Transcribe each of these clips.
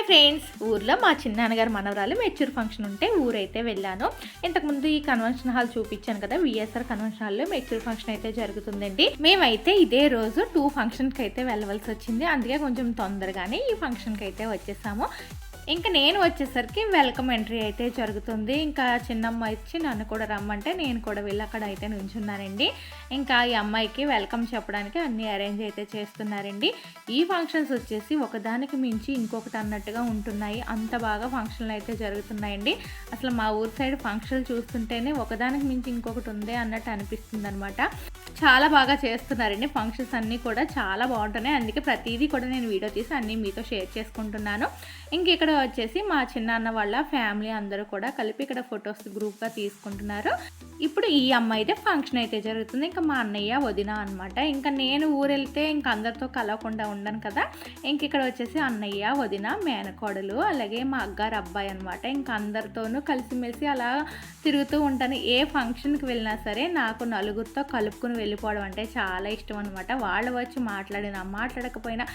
Hi friends ఊర్లో మా చిన్నాన్నగారు మనవరాలు మెచ్యూర్ ఫంక్షన్ ఉంటే ఊరైతే వెళ్ళాను. ఇంతకుముందు ఈ కన్వెన్షన్ హాల్ చూపించాను కదా విఎస్ఆర్ కన్వెన్షన్ హాల్లో మెచ్యూర్ ఫంక్షన్ అయితే జరుగుతుందండి. మేమైతే ఇదే రోజు టూ ఫంక్షన్కి అయితే వెళ్ళవలసి వచ్చింది. అందుకే కొంచెం తొందరగానే ఈ ఫంక్షన్కి అయితే వచ్చేసాము. ఇంకా నేను వచ్చేసరికి వెల్కమ్ ఎంట్రీ అయితే జరుగుతుంది. ఇంకా చిన్నమ్మ ఇచ్చి నన్ను కూడా రమ్మంటే నేను కూడా వెళ్ళి అక్కడ అయితే నుంచున్నానండి ఇంకా ఈ అమ్మాయికి వెల్కమ్ చెప్పడానికి అన్ని అరేంజ్ అయితే చేస్తున్నారండి. ఈ ఫంక్షన్స్ వచ్చేసి ఒకదానికి మించి ఇంకొకటి అన్నట్టుగా ఉంటున్నాయి. అంత బాగా ఫంక్షన్లు అయితే జరుగుతున్నాయండి. అసలు మా ఊరు సైడ్ ఫంక్షన్లు చూస్తుంటేనే ఒకదానికి మించి ఇంకొకటి ఉంది అన్నట్టు అనిపిస్తుంది అనమాట చాలా బాగా చేస్తున్నారండి. ఫంక్షన్స్ అన్నీ కూడా చాలా బాగుంటున్నాయి. అందుకే ప్రతిదీ కూడా నేను వీడియో తీసి అన్నీ మీతో షేర్ చేసుకుంటున్నాను. ఇంక ఇక్కడ వచ్చేసి మా చిన్నాన్న వాళ్ళ ఫ్యామిలీ అందరూ కూడా కలిపి ఇక్కడ ఫొటోస్ గ్రూప్గా తీసుకుంటున్నారు. ఇప్పుడు ఈ అమ్మాయి అయితే ఫంక్షన్ అయితే జరుగుతుంది. ఇంకా మా అన్నయ్య వదిన అనమాట ఇంకా నేను ఊరెళ్తే ఇంక అందరితో కలవకుండా ఉండను కదా. ఇంక ఇక్కడ వచ్చేసి అన్నయ్య వదిన మేనకోడలు అలాగే మా అగ్గారు అబ్బాయి అనమాట ఇంకా అందరితోనూ కలిసిమెలిసి అలా తిరుగుతూ ఉంటాను. ఏ ఫంక్షన్కి వెళ్ళినా సరే నాకు నలుగురితో కలుపుకుని వెళ్ళిపోవడం అంటే చాలా ఇష్టం అనమాట వాళ్ళు వచ్చి మాట్లాడినా మాట్లాడకపోయినా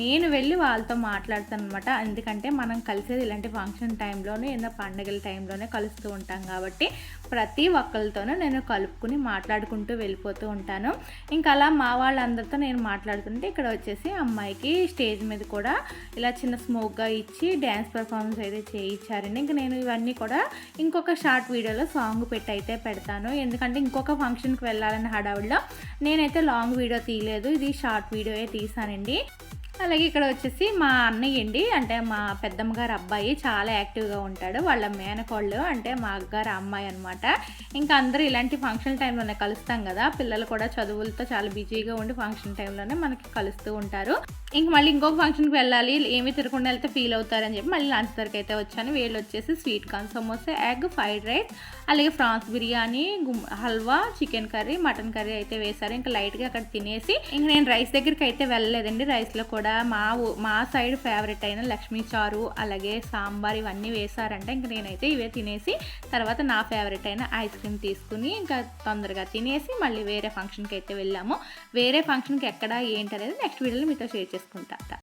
నేను వెళ్ళి వాళ్ళతో మాట్లాడతాను అనమాట ఎందుకంటే మనం కలిసేది ఇలాంటి ఫంక్షన్ టైంలోనే ఏదైనా పండగల టైంలోనే కలుస్తూ ఉంటాం కాబట్టి ప్రతి ఒక్కరితోనూ నేను కలుపుకుని మాట్లాడుకుంటూ వెళ్ళిపోతూ ఉంటాను. ఇంకా అలా మా వాళ్ళందరితో నేను మాట్లాడుతుంటే ఇక్కడ వచ్చేసి అమ్మాయికి స్టేజ్ మీద కూడా ఇలా చిన్న స్మోక్గా ఇచ్చి డ్యాన్స్ పర్ఫార్మెన్స్ అయితే చేయించారండి. ఇంకా నేను ఇవన్నీ కూడా ఇంకొక షార్ట్ వీడియోలో సాంగ్ పెట్టి అయితే పెడతాను. ఎందుకంటే ఇంకొక ఫంక్షన్కి వెళ్ళాలని హడావిడిలో నేనైతే లాంగ్ వీడియో తీయలేదు. ఇది షార్ట్ వీడియోయే తీసానండి అలాగే ఇక్కడ వచ్చేసి మా అన్నయ్య అండి అంటే మా పెద్దమ్మ గారు అబ్బాయి చాలా యాక్టివ్గా ఉంటాడు. వాళ్ళ మేనకోళ్ళు అంటే మా అక్కగారు అమ్మాయి అనమాట ఇంకా అందరూ ఇలాంటి ఫంక్షన్ టైంలోనే కలుస్తాం కదా. పిల్లలు కూడా చదువులతో చాలా బిజీగా ఉండి ఫంక్షన్ టైంలోనే మనకి కలుస్తూ ఉంటారు. ఇంక మళ్ళీ ఇంకొక ఫంక్షన్కి వెళ్ళాలి. ఏమీ తిరగకుండా వెళ్తే ఫీల్ అవుతారని చెప్పి మళ్ళీ లంచ్ దగ్గరికి అయితే వచ్చాను. వీళ్ళు వచ్చేసి sweet corn samosa egg fried rice అలాగే prawns biryani halwa chicken curry mutton curry అయితే వేశారు. ఇంకా లైట్గా అక్కడ తినేసి ఇంక నేను రైస్ దగ్గరికి అయితే వెళ్ళలేదండి. రైస్లో కూడా మా ఊ- మా సైడ్ ఫేవరెట్ అయిన లక్ష్మీ చారు అలాగే సాంబార్ ఇవన్నీ వేశారంటే. ఇంక నేనైతే ఇవే తినేసి తర్వాత నా ఫేవరెట్ అయిన ఐస్ క్రీమ్ తీసుకుని ఇంకా తొందరగా తినేసి మళ్ళీ వేరే ఫంక్షన్కి అయితే వెళ్ళాము. వేరే ఫంక్షన్కి ఎక్కడ ఏంటి అనేది నెక్స్ట్ వీడియోలో మీతో షేర్ చేస్తాను. 5분 닫 다.